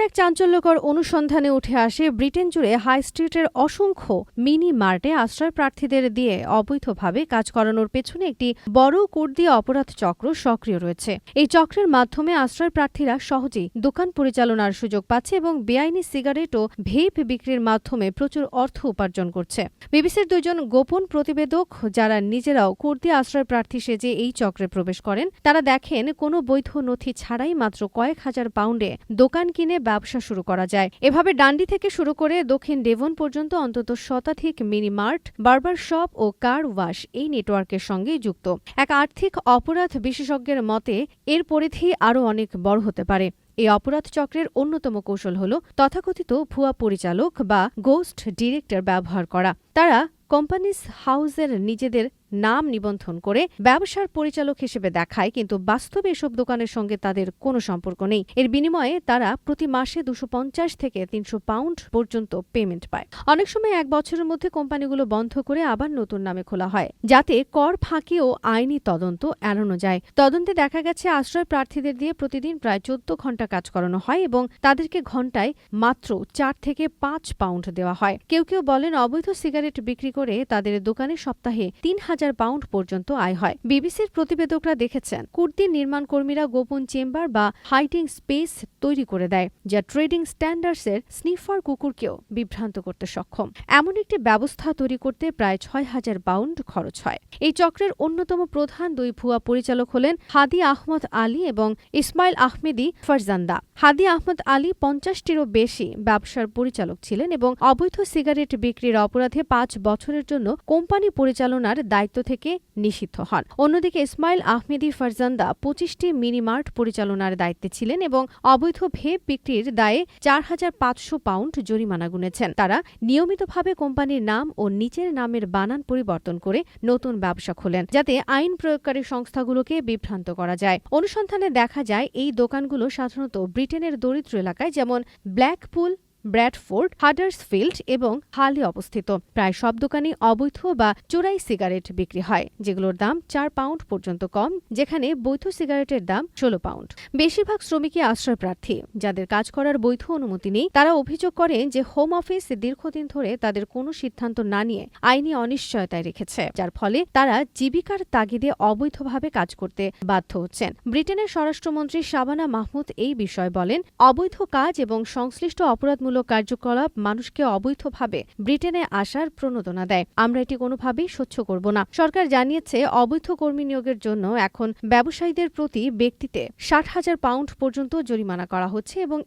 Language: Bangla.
পুলিশের এক চাঞ্চল্যকর অনুসন্ধানে উঠে আসে, ব্রিটেন জুড়ে হাই স্ট্রিটের অসংখ্য মিনি মার্টে আশ্রয় প্রার্থীদের দিয়ে অবৈধভাবে কাজ করানোর পেছনে একটি বড় কুর্দি অপরাধ চক্র সক্রিয় রয়েছে। এই চক্রের মাধ্যমে আশ্রয় প্রার্থীরা সহজেই দোকান পরিচালনার সুযোগ পাচ্ছে এবং বেআইনি সিগারেট ও ভেপ বিক্রির মাধ্যমে প্রচুর অর্থ উপার্জন করছে। বিবিসির দুজন গোপন প্রতিবেদক যারা নিজেরাও কুর্দি আশ্রয় প্রার্থী সেজে এই চক্রে প্রবেশ করেন, তারা দেখেন কোনো বৈধ নথি ছাড়াই মাত্র কয়েক হাজার পাউন্ডে দোকান কিনে ব্যবসা শুরু করা যায়। এভাবে ডান্ডি থেকে শুরু করে দক্ষিণ ডেভন পর্যন্ত অন্তত শতাধিক মিনি মার্ট বার্বার শপ ও কার ওয়াশ এই নেটওয়ার্কের সঙ্গে যুক্ত। এক আর্থিক অপরাধ বিশেষজ্ঞের মতে, এর পরিধি আরও অনেক বড় হতে পারে। এই অপরাধ চক্রের অন্যতম কৌশল হল তথাকথিত ভুয়া পরিচালক বা গোস্ট ডিরেক্টর ব্যবহার করা। তারা কোম্পানিস হাউসের নিজেদের নাম নিবন্ধন করে ব্যবসার পরিচালক হিসেবে দেখায়, কিন্তু বাস্তবে এসব দোকানের সঙ্গে তাদের কোনো সম্পর্ক নেই। এর বিনিময়ে তারা প্রতি মাসে দুশো থেকে তিনশো পাউন্ড পর্যন্ত পেমেন্ট পায়। অনেক সময় এক বছরের মধ্যে কোম্পানিগুলো বন্ধ করে আবার নতুন নামে খোলা হয়, যাতে কর ফাঁকি ও আইনি তদন্ত এড়ানো যায়। তদন্তে দেখা গেছে, আশ্রয় প্রার্থীদের দিয়ে প্রতিদিন প্রায় চোদ্দ ঘণ্টা কাজ করানো হয় এবং তাদেরকে ঘন্টায় মাত্র চার থেকে পাঁচ পাউন্ড দেওয়া হয়। কেউ কেউ বলেন, অবৈধ সিগারেট বিক্রি করে তাদের দোকানে সপ্তাহে তিন হাজার হাজার পাউন্ড পর্যন্ত আয় হয়। বিবিসির প্রতিবেদকরা দেখেছেন কুর্দি নির্মাণ কর্মীরা গোপন চেম্বার বা হাইটিং স্পেস তৈরি করে দেয়, যা ট্রেডিং স্ট্যান্ডার্ডসের স্নিফার কুকুরকেও বিভ্রান্ত করতে সক্ষম। এমন একটি ব্যবস্থা তৈরি করতে প্রায় ছয় হাজার পাউন্ড খরচ হয়। এই চক্রের অন্যতম প্রধান দুই ভুয়া পরিচালক হলেন হাদি আহমদ আলী এবং ইসমাইল আহমেদি ফারজান্দা। হাদি আহমদ আলী পঞ্চাশটিরও বেশি ব্যবসার পরিচালক ছিলেন এবং অবৈধ সিগারেট বিক্রির অপরাধে পাঁচ বছরের জন্য কোম্পানি পরিচালনার দায়িত্ব থেকে নিষিদ্ধ হন। অন্যদিকে ইসমাইল আহমেদি ফারজান্দা পঁচিশটি মিনিমার্ট পরিচালনার দায়িত্বে ছিলেন এবং অবৈধ ভেপ বিক্রির দায়ে চার হাজার পাঁচশো পাউন্ড জরিমানা গুনেছেন। তারা নিয়মিতভাবে কোম্পানির নাম ও নিচের নামের বানান পরিবর্তন করে নতুন ব্যবসা খোলেন, যাতে আইন প্রয়োগকারী সংস্থাগুলোকে বিভ্রান্ত করা যায়। অনুসন্ধানে দেখা যায়, এই দোকানগুলো সাধারণত ব্রিটেনের দরিদ্র এলাকায়, যেমন ব্ল্যাকপুল ব্র্যাডফোর্ড হাডার্সফিল্ড এবং হালে অবস্থিত। প্রায় সব দোকানে অবৈধ বা চোরাই সিগারেট বিক্রি হয়, যেগুলোর দাম চার পাউন্ড পর্যন্ত কম, যেখানে বৈধ সিগারেটের দাম ষোলো পাউন্ড। বেশিরভাগ শ্রমিকই আশ্রয় প্রার্থী যাদের কাজ করার বৈধ অনুমতি নেই, তারা অভিযোগ করেন যে হোম অফিস দীর্ঘদিন ধরে তাদের কোনো সিদ্ধান্ত না নিয়ে আইনি অনিশ্চয়তায় রেখেছে, যার ফলে তারা জীবিকার তাগিদে অবৈধভাবে কাজ করতে বাধ্য হচ্ছেন। ব্রিটেনের স্বরাষ্ট্রমন্ত্রী শাবানা মাহমুদ এই বিষয়ে বলেন, অবৈধ কাজ এবং সংশ্লিষ্ট অপরাধ মূলক কার্যকলাপ মানুষকে অবৈধভাবে ব্রিটেনে আসার প্রণোদনা দেয়। আমরা এটি কোনোভাবেই সহ্য করব না। সরকার জানিয়েছে, অবৈধ কর্মী নিয়োগের জন্য এখন ব্যবসায়ীদের প্রতি ব্যক্তিতে ষাট হাজার পাউন্ড পর্যন্ত জরিমানা করা হচ্ছে এবং